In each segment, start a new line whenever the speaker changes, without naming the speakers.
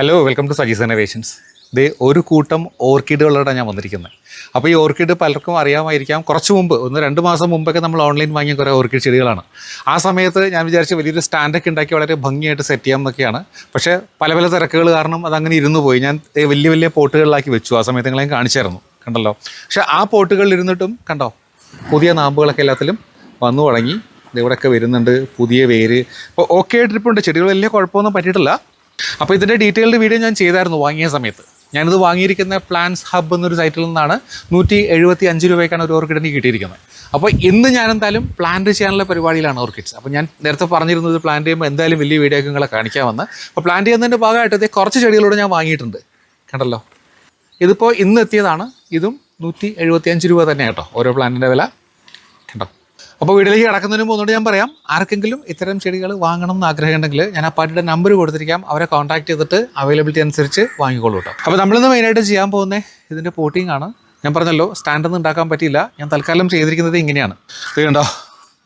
Hello welcome to Sajees Innovations ഇത് ഒരു കൂട്ടം ഓർക്കിഡുകളോടാണ് ഞാൻ വന്നിരിക്കുന്നത്. അപ്പോൾ ഈ ഓർക്കിഡ് പലർക്കും അറിയാമായിരിക്കാം. കുറച്ച് മുമ്പ് ഒന്ന് രണ്ട് മാസം മുമ്പൊക്കെ നമ്മൾ ഓൺലൈൻ വാങ്ങിയ കുറേ ഓർക്കിഡ് ചെടികളാണ്. ആ സമയത്ത് ഞാൻ വിചാരിച്ച് വലിയൊരു സ്റ്റാൻഡൊക്കെ ഉണ്ടാക്കി വളരെ ഭംഗിയായിട്ട് സെറ്റ് ചെയ്യാം എന്നൊക്കെയാണ്. പക്ഷേ പല പല തിരക്കുകൾ കാരണം അതങ്ങനെ ഇരുന്നു പോയി. ഞാൻ വലിയ വലിയ പോട്ടുകളിലാക്കി വെച്ചു. ആ സമയത്ത് നിങ്ങളെ കാണിച്ചായിരുന്നു. കണ്ടല്ലോ? പക്ഷേ ആ പോട്ടുകളിൽ ഇരുന്നിട്ടും കണ്ടോ? പുതിയ നാമ്പുകളൊക്കെ എല്ലാത്തിലും വന്നു തുടങ്ങി. ഇവിടെയൊക്കെ വരുന്നുണ്ട് പുതിയ വേര്. അപ്പോൾ ഓക്കെ ട്രിപ്പുണ്ട് ചെടികൾ വലിയ കുഴപ്പമൊന്നും പറ്റിയിട്ടില്ല. അപ്പോൾ ഇതിന്റെ ഡീറ്റെയിൽഡ് വീഡിയോ ഞാൻ ചെയ്തായിരുന്നു വാങ്ങിയ സമയത്ത്. ഞാനിത് വാങ്ങിയിരിക്കുന്ന പ്ലാൻസ് ഹബ് എന്നൊരു സൈറ്റിൽ നിന്നാണ് നൂറ്റി എഴുപത്തി അഞ്ച് രൂപയ്ക്കാണ് ഒരു ഓർക്കിഡിന് കിട്ടിയിരിക്കുന്നത്. അപ്പോൾ ഇന്ന് ഞാൻ എന്തായാലും പ്ലാന്റ് ചെയ്യാനുള്ള പരിപാടിയിലാണ് ഓർക്കിഡ്സ് അപ്പോൾ ഞാൻ നേരത്തെ പറഞ്ഞിരുന്നത് പ്ലാന്റ് ചെയ്യുമ്പോൾ എന്തായാലും വലിയ വീഡിയോ നിങ്ങളെ കാണിക്കാമെന്ന്. അപ്പോൾ പ്ലാന്റ് ചെയ്യുന്നതിന്റെ ഭാഗമായിട്ട് ഇത് കുറച്ച് ചെടികളോട് ഞാൻ വാങ്ങിയിട്ടുണ്ട്. കണ്ടല്ലോ? ഇതിപ്പോൾ ഇന്ന് എത്തിയതാണ്. ഇതും നൂറ്റി എഴുപത്തി അഞ്ച് രൂപ തന്നെ കേട്ടോ ഓരോ പ്ലാന്റിന്റെ വില. കണ്ടോ? അപ്പോൾ വീട്ടിലേക്ക് കിടക്കുന്നതിന് മുമ്പ് ഒന്നുകൂടി ഞാൻ പറയാം. ആർക്കെങ്കിലും ഇത്തരം ചെടികൾ വാങ്ങണം എന്ന് ആഗ്രഹമുണ്ടെങ്കിൽ ഞാൻ ആ പാർട്ടിയുടെ നമ്പർ കൊടുത്തിരിക്കാം. അവരെ കോൺടാക്ട് ചെയ്തിട്ട് അവൈലബിലിറ്റി അനുസരിച്ച് വാങ്ങിക്കോളൂ കേട്ടോ. അപ്പോൾ നമ്മളിന്ന് മെയിനായിട്ട് ചെയ്യാൻ പോകുന്നത് ഇതിന്റെ പോട്ടിംഗ് ആണ്. ഞാൻ പറഞ്ഞല്ലോ സ്റ്റാൻഡൊന്നും ഉണ്ടാക്കാൻ പറ്റിയില്ല. ഞാൻ തൽക്കാലം ചെയ്തിരിക്കുന്നത് ഇങ്ങനെയാണ്. ഇത് കണ്ടോ?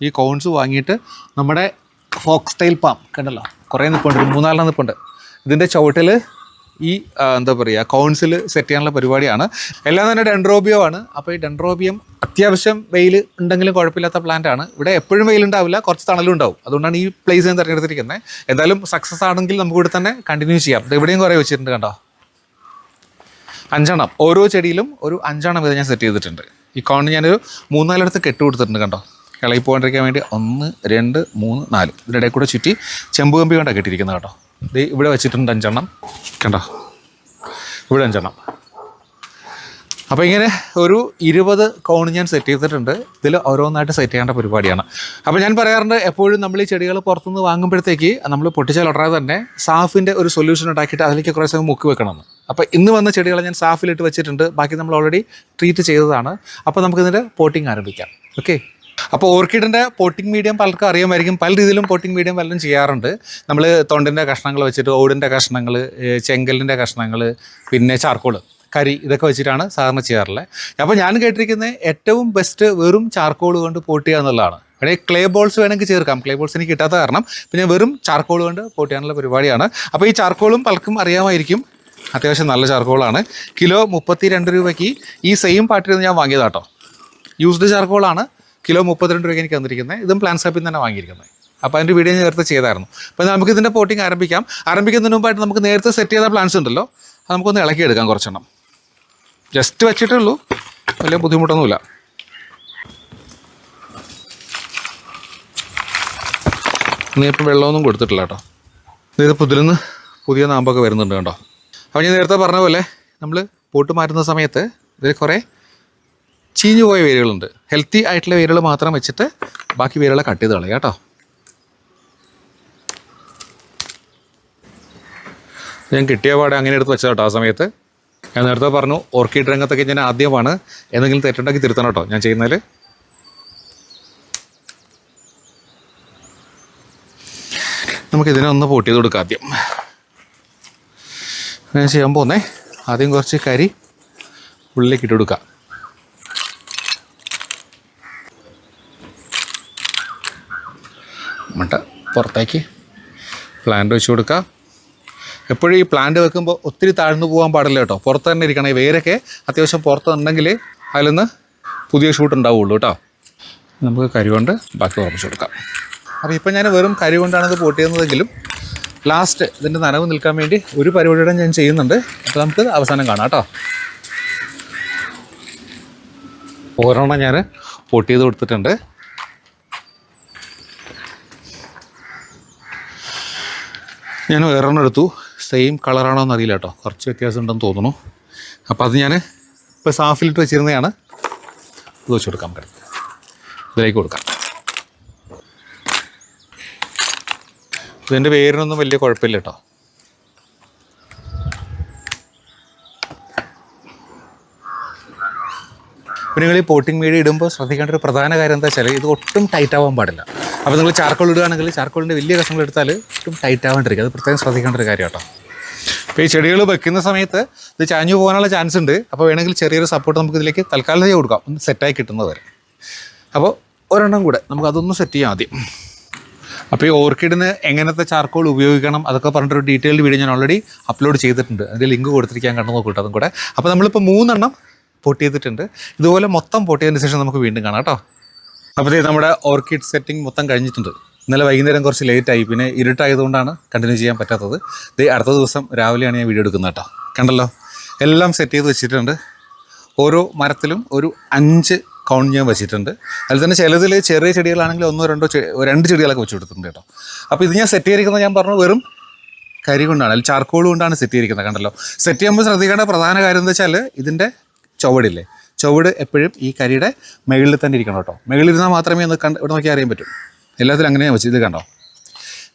ഈ കോൺസ് വാങ്ങിയിട്ട് നമ്മുടെ ഫോക്സ് സ്റ്റൈൽ പാം കണ്ടല്ലോ? കുറേ നിൽപ്പുണ്ട് മൂന്നാലെണ്ണം നിൽപ്പുണ്ട് ഇതിന്റെ ചുവട്ടിൽ ഈ എന്താ പറയുക കൗൺസിൽ സെറ്റ് ചെയ്യാനുള്ള പരിപാടിയാണ്. എല്ലാം തന്നെ ഡെൻഡ്രോബിയോ ആണ്. അപ്പോൾ ഈ ഡെൻഡ്രോബിയം അത്യാവശ്യം വെയിൽ ഉണ്ടെങ്കിലും കുഴപ്പമില്ലാത്ത പ്ലാന്റ് ആണ്. ഇവിടെ എപ്പോഴും വെയിൽ ഉണ്ടാവില്ല കുറച്ച് തണലും ഉണ്ടാവും. അതുകൊണ്ടാണ് ഈ പ്ലേസ് ഞാൻ തിരഞ്ഞെടുത്തിരിക്കുന്നത് എന്തായാലും സക്സസ് ആണെങ്കിൽ നമുക്ക് ഇവിടെ തന്നെ കണ്ടിന്യൂ ചെയ്യാം. ഇവിടെയും കുറേ വെച്ചിട്ടുണ്ട് കണ്ടോ? അഞ്ചെണ്ണം. ഓരോ ചെടിയിലും ഒരു അഞ്ചെണ്ണം വീതം ഞാൻ സെറ്റ് ചെയ്തിട്ടുണ്ട്. ഈ കോണിന് ഞാനൊരു മൂന്നാലിടത്ത് കെട്ട് കൊടുത്തിട്ടുണ്ട് കണ്ടോ? ഇളകി പോകാണ്ടിരിക്കാൻ വേണ്ടി ഒന്ന് രണ്ട് മൂന്ന് നാല്. ഇതിന്റെ കൂടെ ചുറ്റി ചെമ്പ് കമ്പി കൊണ്ടാണ് കെട്ടിയിരിക്കുന്നത് കേട്ടോ ഇത് ഇവിടെ വെച്ചിട്ടുണ്ട് അഞ്ചെണ്ണം. കണ്ടോ? ഇവിടെ അഞ്ചെണ്ണം. അപ്പോൾ ഇങ്ങനെ ഒരു ഇരുപത് കോൺ ഞാൻ സെറ്റ് ചെയ്തിട്ടുണ്ട്. ഇതിൽ ഓരോന്നായിട്ട് സെറ്റ് ചെയ്യേണ്ട പരിപാടിയാണ്. അപ്പോൾ ഞാൻ പറയാറുണ്ട് എപ്പോഴും നമ്മൾ ഈ ചെടികൾ പുറത്തുനിന്ന് വാങ്ങുമ്പോഴത്തേക്ക് നമ്മൾ പൊട്ടിച്ചാൽ ഉടനെ തന്നെ സാഫിന്റെ ഒരു സൊല്യൂഷൻ ഉണ്ടാക്കിയിട്ട് അതിലേക്ക് കുറേ സമയം മുക്കി വെക്കണമെന്ന് അപ്പോൾ ഇന്ന് വന്ന ചെടികളെ ഞാൻ സാഫിലിട്ട് വെച്ചിട്ടുണ്ട്. ബാക്കി നമ്മൾ ഓൾറെഡി ട്രീറ്റ് ചെയ്തതാണ്. അപ്പോൾ നമുക്കിതിന്റെ പോട്ടിങ് ആരംഭിക്കാം. ഓക്കെ അപ്പോൾ ഓർക്കിഡിന്റെ പോട്ടിംഗ് മീഡിയം പലർക്കും അറിയാമായിരിക്കും. പല രീതിയിലും പോട്ടിംഗ് മീഡിയം പലരും ചെയ്യാറുണ്ട്. നമ്മൾ തൊണ്ടിന്റെ കഷ്ണങ്ങൾ വെച്ചിട്ട് ഓടിന്റെ കഷ്ണങ്ങൾ ചെങ്കലിന്റെ കഷ്ണങ്ങൾ പിന്നെ ചാർക്കോൾ കരി ഇതൊക്കെ വെച്ചിട്ടാണ് സാധാരണ ചെയ്യാറുള്ളത് അപ്പോൾ ഞാൻ കേട്ടിരിക്കുന്നത് ഏറ്റവും ബെസ്റ്റ് വെറും ചാർക്കോൾ കൊണ്ട് പോട്ട് ചെയ്യുക എന്നുള്ളതാണ്. വേണേൽ ക്ലേ ബോൾസ് വേണമെങ്കിൽ ചേർക്കാം. ക്ലേ ബോൾസ് എനിക്ക് കിട്ടാത്ത കാരണം പിന്നെ വെറും ചാർക്കോൾ കൊണ്ട് പോട്ട് ചെയ്യാനുള്ള പരിപാടിയാണ്. അപ്പോൾ ഈ ചാർക്കോളും പലർക്കും അറിയാമായിരിക്കും. അത്യാവശ്യം നല്ല ചാർക്കോളാണ് കിലോ മുപ്പത്തി രണ്ട് രൂപയ്ക്ക് ഈ സെയിം പാട്ടിൽ നിന്ന് ഞാൻ വാങ്ങിയതാട്ടോ യൂസ്ഡ് ചാർക്കോളാണ് കിലോ മുപ്പത്തിരണ്ട് രൂപയ്ക്ക് എനിക്ക് തന്നിരിക്കുന്നത്. ഇതും പ്ലാൻ നിന്ന് തന്നെ വാങ്ങിയിരിക്കുന്നത്. അപ്പോൾ അതിന്റെ വീഡിയോ ഞാൻ നേരത്തെ ചെയ്തായിരുന്നു. അപ്പോൾ നമുക്ക് ഇതിന്റെ പോട്ടിങ് ആരംഭിക്കാം. ആരംഭിക്കുന്നതിന് മുമ്പായിട്ട് നമുക്ക് നേരത്തെ സെറ്റ് ചെയ്ത പ്ലാൻസ് ഉണ്ടല്ലോ. അത് നമുക്കൊന്ന് ഇളക്കിയെടുക്കാം കുറച്ചെണ്ണം. ജസ്റ്റ് വെച്ചിട്ടേ ഉള്ളൂ വലിയ ബുദ്ധിമുട്ടൊന്നുമില്ല. നീ ഇപ്പം വെള്ളമൊന്നും കൊടുത്തിട്ടില്ല കേട്ടോ. ഇത് പുതിലെന്ന് പുതിയ നാമ്പൊക്കെ വരുന്നുണ്ട് കേട്ടോ അപ്പോൾ ഞാൻ നേരത്തെ പറഞ്ഞ പോലെ നമ്മൾ പോട്ട് മാറ്റുന്ന സമയത്ത് ഇതിൽ കുറേ ചീഞ്ഞു പോയ വേരുകളുണ്ട്. ഹെൽത്തി ആയിട്ടുള്ള വേരുകൾ മാത്രം വെച്ചിട്ട് ബാക്കി വേരുകളെ കട്ട് ചെയ്ത് കളയുക കേട്ടോ. ഞാൻ കിട്ടിയ പാടെ അങ്ങനെ എടുത്ത് വെച്ചതാട്ടോ ആ സമയത്ത്. ഞാൻ നേരത്തെ പറഞ്ഞു ഓർക്കിഡ് രംഗത്തൊക്കെ ഞാൻ ആദ്യമാണ്. എന്തെങ്കിലും തെറ്റുണ്ടെങ്കിൽ തിരുത്തണം കേട്ടോ. ഞാൻ ചെയ്യുന്നതിൽ നമുക്ക് ഇതിനെ ഒന്ന് പൊട്ടി ചെയ്ത് കൊടുക്കാം ആദ്യം. ഞാൻ ചെയ്യാൻ പോകുന്നേ ആദ്യം കുറച്ച് കരി ഉള്ളിലേക്ക് ഇട്ട് കൊടുക്കാം. മട്ട പുറത്തേക്ക്. പ്ലാന്റ് വെച്ച് കൊടുക്കുക എപ്പോഴും ഈ പ്ലാന്റ് വെക്കുമ്പോൾ ഒത്തിരി താഴ്ന്നു പോകാൻ പാടില്ല കേട്ടോ. പുറത്ത് തന്നെ ഇരിക്കണം. ഈ വേരൊക്കെ അത്യാവശ്യം പുറത്തുണ്ടെങ്കിൽ അതിൽ നിന്ന് പുതിയ ഷൂട്ട് ഉണ്ടാവുള്ളൂ കേട്ടോ. നമുക്ക് കരി കൊണ്ട് ബാക്കി ഉറപ്പിച്ച് കൊടുക്കാം. അപ്പോൾ ഇപ്പം ഞാൻ വെറും കരി കൊണ്ടാണ് ഇത് പോട്ട് ലാസ്റ്റ് ഇതിന്റെ നനവ് നിൽക്കാൻ വേണ്ടി ഒരു പരിപാടിയുടെ ഞാൻ ചെയ്യുന്നുണ്ട്. അപ്പോൾ നമുക്ക് അവസാനം കാണാം കേട്ടോ. ഒരെണ്ണം ഞാൻ പൊട്ടിയത് കൊടുത്തിട്ടുണ്ട്. ഞാൻ വേറെണ്ണം എടുത്തു. സെയിം കളറാണോ എന്നറിയില്ല കേട്ടോ. കുറച്ച് വ്യത്യാസം ഉണ്ടെന്ന് തോന്നുന്നു. അപ്പോൾ അത് ഞാൻ ഇപ്പോൾ സാഫിലിട്ട് വെച്ചിരുന്നതാണ്. ഇത് വെച്ച് കൊടുക്കാം നമുക്ക്. ഇതിലേക്ക് കൊടുക്കാം. ഇതിന്റെ പേരിനൊന്നും വലിയ കുഴപ്പമില്ല കേട്ടോ. പിന്നെ നിങ്ങൾ ഈ പോട്ടിംഗ് മീഡിയ ഇടുമ്പോൾ ശ്രദ്ധിക്കേണ്ട ഒരു പ്രധാന കാര്യം എന്താ വെച്ചാൽ ഇത് ഒട്ടും ടൈറ്റ് ആവാൻ പാടില്ല. അപ്പോൾ നിങ്ങൾ ചാർക്കോൾ ഇടുകയാണെങ്കിൽ ചാർക്കോളിന്റെ വലിയ കഷ്ണങ്ങൾ എടുത്താൽ ഒട്ടും ടൈറ്റ് ആവാണ്ടിരിക്കും. അത് പ്രത്യേകം ശ്രദ്ധിക്കേണ്ട ഒരു കാര്യം കേട്ടോ അപ്പോൾ ഈ ചെടികൾ വെക്കുന്ന സമയത്ത് ഇത് ചാഞ്ഞു പോകാനുള്ള ചാൻസ് ഉണ്ട്. അപ്പോൾ വേണമെങ്കിൽ ചെറിയൊരു സപ്പോർട്ട് നമുക്ക് ഇതിലേക്ക് തൽക്കാലം ചെയ്ത് കൊടുക്കാം. ഒന്ന് സെറ്റായി കിട്ടുന്നത് വരെ. അപ്പോൾ ഒരെണ്ണം കൂടെ നമുക്ക് അതൊന്ന് സെറ്റ് ചെയ്യാം ആദ്യം. അപ്പോൾ ഈ ഓർക്കിഡിന് എങ്ങനത്തെ ചാർക്കോൾ ഉപയോഗിക്കണം? അതൊക്കെ പറഞ്ഞിട്ടൊരു ഡീറ്റെയിൽഡ് വീഡിയോ ഞാൻ ഓൾറെഡി അപ്ലോഡ് ചെയ്തിട്ടുണ്ട്. അതിന്റെ ലിങ്ക് കൊടുത്തിരിക്കാൻ കണ്ടു നോക്കൂട്ടോ അതും കൂടെ. അപ്പോൾ നമ്മളിപ്പോൾ മൂന്നെണ്ണം പൊട്ടിയതിട്ടുണ്ട് ഇതുപോലെ മൊത്തം പൊട്ടിയതിന് ശേഷം നമുക്ക് വീണ്ടും കാണാം കേട്ടോ. അപ്പോൾ ദേ നമ്മുടെ ഓർക്കിഡ് സെറ്റിംഗ് മൊത്തം കഴിഞ്ഞിട്ടുണ്ട്. ഇന്നലെ വൈകുന്നേരം കുറച്ച് ലേറ്റായി പിന്നെ ഇരുട്ടായതുകൊണ്ടാണ് കണ്ടിന്യൂ ചെയ്യാൻ പറ്റാത്തത്. ദേ അടുത്ത ദിവസം രാവിലെയാണ് ഞാൻ വീഡിയോ എടുക്കുന്നത് കേട്ടോ. കണ്ടല്ലോ? എല്ലാം സെറ്റ് ചെയ്ത് വെച്ചിട്ടുണ്ട്. ഓരോ മരത്തിലും ഒരു അഞ്ച് കൗണ്ട് ഞാൻ വെച്ചിട്ടുണ്ട്. അതിൽ തന്നെ ചിലതിൽ ചെറിയ ചെടികളാണെങ്കിൽ ഒന്നോ രണ്ടോ രണ്ട് ചെടികളൊക്കെ വെച്ച് കൊടുത്തിട്ടുണ്ട് കേട്ടോ. അപ്പോൾ ഇത് ഞാൻ സെറ്റ് ചെയ്തിരിക്കുന്നത് ഞാൻ പറഞ്ഞു വെറും കരി കൊണ്ടാണ്. അല്ലെങ്കിൽ ചാർക്കോൾ കൊണ്ടാണ് സെറ്റ് ചെയ്തിരിക്കുന്നത്. കണ്ടല്ലോ? സെറ്റ് ചെയ്യുമ്പോൾ ശ്രദ്ധിക്കേണ്ട പ്രധാന കാര്യം എന്താ വെച്ചാൽ ഇതിന്റെ ചുവടില്ലേ? ചുവട് എപ്പോഴും ഈ കരിയുടെ മുകളിൽ തന്നെ ഇരിക്കണം കേട്ടോ. മുകളിലിരുന്നാൽ മാത്രമേ ഒന്ന് കണ്ട് ഇവിടെ നോക്കി അറിയാൻ പറ്റൂ. എല്ലാത്തിലും അങ്ങനെയാണ് വെച്ച് ഇത് കണ്ടോ?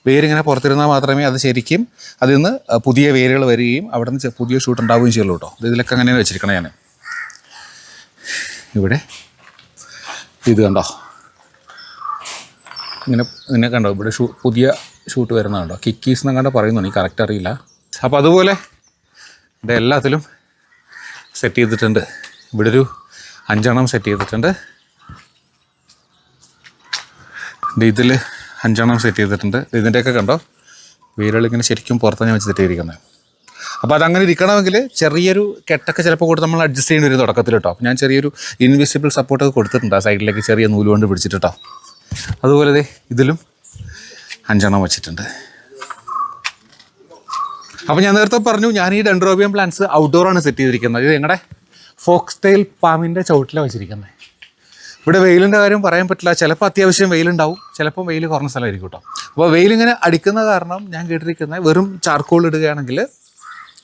വേരിങ്ങനെ പുറത്തിരുന്നാൽ മാത്രമേ അത് ശരിക്കും അതിൽ നിന്ന് പുതിയ വേരുകൾ വരികയും അവിടെ നിന്ന് പുതിയ ഷൂട്ട് ഉണ്ടാവുകയും ചെയ്യുള്ളൂ കേട്ടോ. ഇത് ഇതിലൊക്കെ അങ്ങനെയാണ് വെച്ചിരിക്കണം ഞാൻ. ഇവിടെ ഇത് കണ്ടോ? ഇങ്ങനെ ഇങ്ങനെ കണ്ടോ? ഇവിടെ ഷൂ പുതിയ ഷൂട്ട് വരുന്നതുണ്ടോ കിക്കീസ് എന്നങ്ങാണ്ട് പറയുന്നു എനിക്ക് കറക്റ്റ് അറിയില്ല. അപ്പോൾ അതുപോലെ ഇത് എല്ലാത്തിലും സെറ്റ് ചെയ്തിട്ടുണ്ട്. ഇവിടെ ഒരു അഞ്ചെണ്ണം സെറ്റ് ചെയ്തിട്ടുണ്ട്. ഇതിൽ അഞ്ചെണ്ണം സെറ്റ് ചെയ്തിട്ടുണ്ട്. ഇതിന്റെയൊക്കെ കണ്ടോ? വീരളിങ്ങനെ ശരിക്കും പുറത്താണ് ഞാൻ വെച്ച് സെറ്റ് ചെയ്തിരിക്കുന്നത് അപ്പോൾ അതങ്ങനെ ഇരിക്കണമെങ്കിൽ ചെറിയൊരു കെട്ടൊക്കെ ചിലപ്പോൾ കൂടെ നമ്മൾ അഡ്ജസ്റ്റ് ചെയ്യേണ്ടി വരും തുടക്കത്തിൽ കേട്ടോ ഞാൻ ചെറിയൊരു ഇൻവിസിബിൾ സപ്പോർട്ടൊക്കെ കൊടുത്തിട്ടുണ്ട് ആ സൈഡിലേക്ക് ചെറിയ നൂൽ കൊണ്ട് പിടിച്ചിട്ട് കേട്ടോ അതുപോലെ ദേ ഇതിലും അഞ്ചെണ്ണം വെച്ചിട്ടുണ്ട്. അപ്പോൾ ഞാൻ നേരത്തെ പറഞ്ഞു ഞാൻ ഈ ഡെൻഡ്രോബിയം പ്ലാന്റ്സ് ഔട്ട്ഡോറാണ് സെറ്റ് ചെയ്തിരിക്കുന്നത്. ഇത് ഞങ്ങളുടെ ഫോക്സ് ടെയിൽ പാമ്പിന്റെ ചുവട്ടിലാണ് വെച്ചിരിക്കുന്നത് ഇവിടെ വെയിലിന്റെ കാര്യം പറയാൻ പറ്റില്ല. ചിലപ്പോൾ അത്യാവശ്യം വെയിലുണ്ടാവും. ചിലപ്പോൾ വെയിൽ കുറഞ്ഞ സ്ഥലമായിരിക്കും കേട്ടോ. അപ്പോൾ വെയിലിങ്ങനെ അടിക്കുന്ന കാരണം ഞാൻ കേട്ടിരിക്കുന്നത് വെറും ചാർക്കോൾ ഇടുകയാണെങ്കിൽ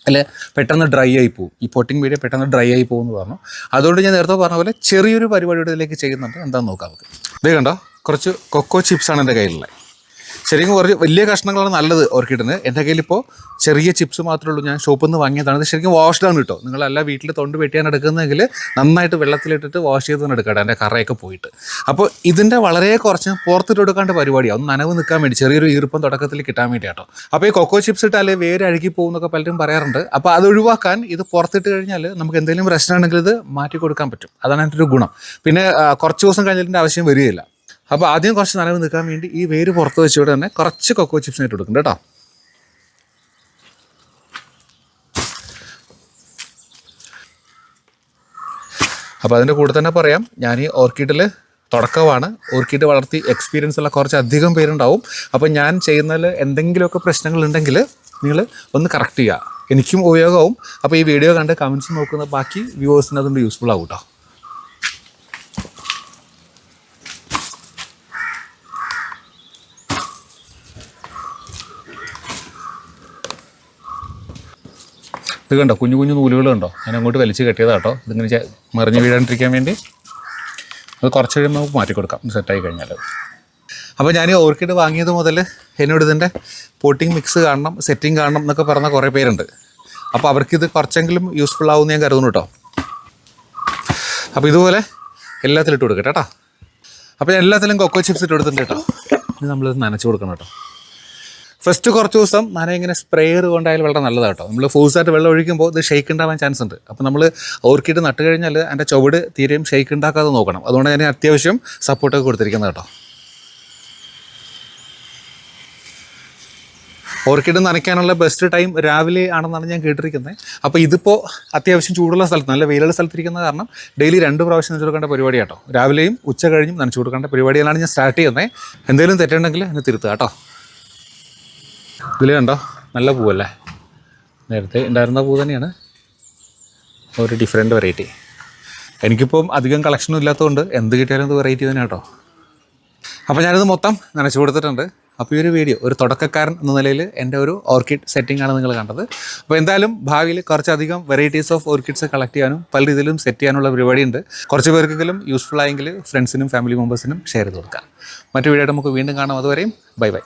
അല്ലെ പെട്ടെന്ന് ഡ്രൈ ആയി പോകും ഈ പൊട്ടിങ് മീഡിയ പെട്ടെന്ന് ഡ്രൈ ആയി പോകും എന്ന് പറഞ്ഞു. അതുകൊണ്ട് ഞാൻ നേരത്തെ പറഞ്ഞ പോലെ ചെറിയൊരു പരിപാടിയുടെ ഇതിലേക്ക് ചെയ്യുന്നുണ്ട്. എന്താണെന്ന് നോക്കാം നമുക്ക്. ഇത് കണ്ടോ? കുറച്ച് കൊക്കോ ചിപ്സാണ് എന്റെ കയ്യിലുള്ളത്. ശരിക്കും കുറച്ച് വലിയ കഷ്ണങ്ങളാണ് നല്ലത് ഓർക്കിഡിന്. എന്റെ കയ്യിൽ ഇപ്പോൾ ചെറിയ ചിപ്സ് മാത്രമേ ഉള്ളൂ. ഞാൻ ഷോപ്പിൽ നിന്ന് വാങ്ങിയതാണ്. ഇത് ശരിക്കും ആണ് കേട്ടോ. നിങ്ങളല്ല വീട്ടിൽ തൊണ്ട് വെട്ടിയാണ് എടുക്കുന്നതെങ്കിൽ നന്നായിട്ട് വെള്ളത്തിലിട്ടിട്ട് വാഷ് ചെയ്ത് എടുക്കട്ടെ എന്റെ കറയൊക്കെ പോയിട്ട്. അപ്പോൾ ഇതിന്റെ വളരെ കുറച്ച് പുറത്തിട്ട് എടുക്കാണ്ട് പരിപാടിയാണ് ഒന്ന് നനവ് നിൽക്കാൻ വേണ്ടി ചെറിയൊരു ഈർപ്പം തുടക്കത്തിൽ കിട്ടാൻ വേണ്ടി കേട്ടോ അപ്പോൾ ഈ കൊക്കോ ചിപ്സ് ഇട്ടാൽ വേര് അഴുകി പോകുന്നൊക്കെ പലരും പറയാറുണ്ട്. അപ്പോൾ അത് ഒഴിവാക്കാൻ ഇത് പുറത്തിട്ട് കഴിഞ്ഞാൽ നമുക്ക് എന്തെങ്കിലും പ്രശ്നമുണ്ടെങ്കിൽ ഇത് മാറ്റി കൊടുക്കാൻ പറ്റും. അതാണ് എന്റെ ഒരു ഗുണം. പിന്നെ കുറച്ച് ദിവസം കഴിഞ്ഞതിന്റെ ആവശ്യം വരികയില്ല. അപ്പോൾ ആദ്യം കുറച്ച് നനവ് നിൽക്കാൻ വേണ്ടി ഈ വേര് പുറത്ത് വെച്ചുകൊണ്ട് തന്നെ കുറച്ച് കൊക്കോ ചിപ്സിനായിട്ട് കൊടുക്കും കേട്ടോ. അപ്പോൾ അതിന്റെ കൂടെ തന്നെ പറയാം ഞാൻ ഈ ഓർക്കിഡിൽ തുടക്കമാണ്. ഓർക്കിഡ് വളർത്തി എക്സ്പീരിയൻസ് ഉള്ള കുറച്ച് അധികം പേരുണ്ടാവും. അപ്പോൾ ഞാൻ ചെയ്യുന്നതിൽ എന്തെങ്കിലുമൊക്കെ പ്രശ്നങ്ങളുണ്ടെങ്കിൽ നിങ്ങൾ ഒന്ന് കറക്റ്റ് ചെയ്യുക. എനിക്കും ഉപയോഗമാവും അപ്പോൾ ഈ വീഡിയോ കണ്ട് കമൻസ് നോക്കുന്ന ബാക്കി വ്യൂവേഴ്സിന് അതുകൊണ്ട് യൂസ്ഫുൾ ആവും കേട്ടോ ഇത് കണ്ടോ? കുഞ്ഞു കുഞ്ഞു നൂലുകൾ കണ്ടോ? ഞാൻ അങ്ങോട്ട് വലിച്ച് കെട്ടിയതാ കേട്ടോ ഇതിങ്ങനെ മറിഞ്ഞ് വീഴാണ്ടിരിക്കാൻ വേണ്ടി. അത് കുറച്ച് കഴിയുമ്പോൾ നമുക്ക് മാറ്റി കൊടുക്കാം. സെറ്റായി കഴിഞ്ഞാൽ അപ്പോൾ ഞാൻ ഈ ഓർക്കിഡ് വാങ്ങിയത് മുതൽ എന്നോട് ഇതിന്റെ പോട്ടിങ് മിക്സ് കാണണം സെറ്റിംഗ് കാണണം എന്നൊക്കെ പറഞ്ഞ കുറേ പേരുണ്ട്. അപ്പോൾ അവർക്കിത് കുറച്ചെങ്കിലും യൂസ്ഫുൾ ആവുമെന്ന് ഞാൻ കരുതുന്നു കേട്ടോ അപ്പോൾ ഇതുപോലെ എല്ലാത്തിലും ഇട്ട് കൊടുക്കട്ടെ കേട്ടോ അപ്പോൾ ഞാൻ എല്ലാത്തിലും കൊക്കോ ചിപ്സ് ഇട്ട് കൊടുത്തിട്ടുണ്ട് കേട്ടോ ഇനി നമ്മളിത് നനച്ച് കൊടുക്കണം കേട്ടോ ഫസ്റ്റ് കുറച്ച് ദിവസം നന ഇങ്ങനെ സ്പ്രേയർ കൊണ്ടായാലും വളരെ നല്ലതാണ് കേട്ടോ. നമ്മൾ ഫോഴ്സായിട്ട് വെള്ളം ഒഴിക്കുമ്പോൾ ഇത് ഷെയ്ക്ക് ഉണ്ടാവാൻ ചാൻസ് ഉണ്ട്. അപ്പോൾ നമ്മൾ ഓർക്കിഡ് നട്ട് കഴിഞ്ഞാൽ അതിന്റെ ചുവട് തീരെയും ഷെയ്ക്ക് ഉണ്ടാക്കാതെ നോക്കണം. അതുകൊണ്ട് ഞാൻ അത്യാവശ്യം സപ്പോർട്ടൊക്കെ കൊടുത്തിരിക്കുന്നത് കേട്ടോ. ഓർക്കിഡ് നനയ്ക്കാനുള്ള ബെസ്റ്റ് ടൈം രാവിലെ ആണെന്നാണ് ഞാൻ കേട്ടിരിക്കുന്നത് അപ്പോൾ ഇതിപ്പോൾ അത്യാവശ്യം ചൂടുള്ള സ്ഥലത്ത് നല്ല വെയിലുള്ള സ്ഥലത്തിരിക്കുന്ന കാരണം ഡെയിലി രണ്ട് പ്രാവശ്യം നനച്ചു കൊടുക്കേണ്ട പരിപാടി കേട്ടോ. രാവിലെയും ഉച്ച കഴിഞ്ഞും നനച്ചു കൊടുക്കേണ്ട പരിപാടികളാണ് ഞാൻ സ്റ്റാർട്ട് ചെയ്യുന്നത് എന്തെങ്കിലും തെറ്റുണ്ടെങ്കിൽ എന്നെ തിരുത്തുക കേട്ടോ. ഇതിൽ കണ്ടോ? നല്ല പൂവല്ലേ? നേരത്തെ ഉണ്ടായിരുന്ന പൂ തന്നെയാണ്. ഒരു ഡിഫറെന്റ് വെറൈറ്റി എനിക്കിപ്പം അധികം കളക്ഷനും ഇല്ലാത്തതുകൊണ്ട് എന്ത് കിട്ടിയാലും ഇത് വെറൈറ്റി തന്നെ കേട്ടോ. അപ്പോൾ ഞാനിത് മൊത്തം നനച്ചു കൊടുത്തിട്ടുണ്ട്. അപ്പോൾ ഈ ഒരു വീഡിയോ ഒരു തുടക്കക്കാരൻ എന്ന നിലയിൽ എന്റെ ഒരു ഓർക്കിഡ് സെറ്റിംഗ് ആണ് നിങ്ങൾ കണ്ടത്. അപ്പോൾ എന്തായാലും ഭാവിയിൽ കുറച്ചധികം വെറൈറ്റീസ് ഓഫ് ഓർക്കിഡ്സ് കളക്ട് ചെയ്യാനും പല രീതിയിലും സെറ്റ് ചെയ്യാനുള്ള പരിപാടിയുണ്ട്. കുറച്ച് പേർക്കെങ്കിലും യൂസ്ഫുൾ ആയെങ്കിൽ ഫ്രണ്ട്സിനും ഫാമിലി മെമ്പേഴ്സിനും ഷെയർ ചെയ്ത് കൊടുക്കാം. മറ്റു വീഡിയോ നമുക്ക് വീണ്ടും കാണാം. അതുവരെയും ബൈ ബൈ.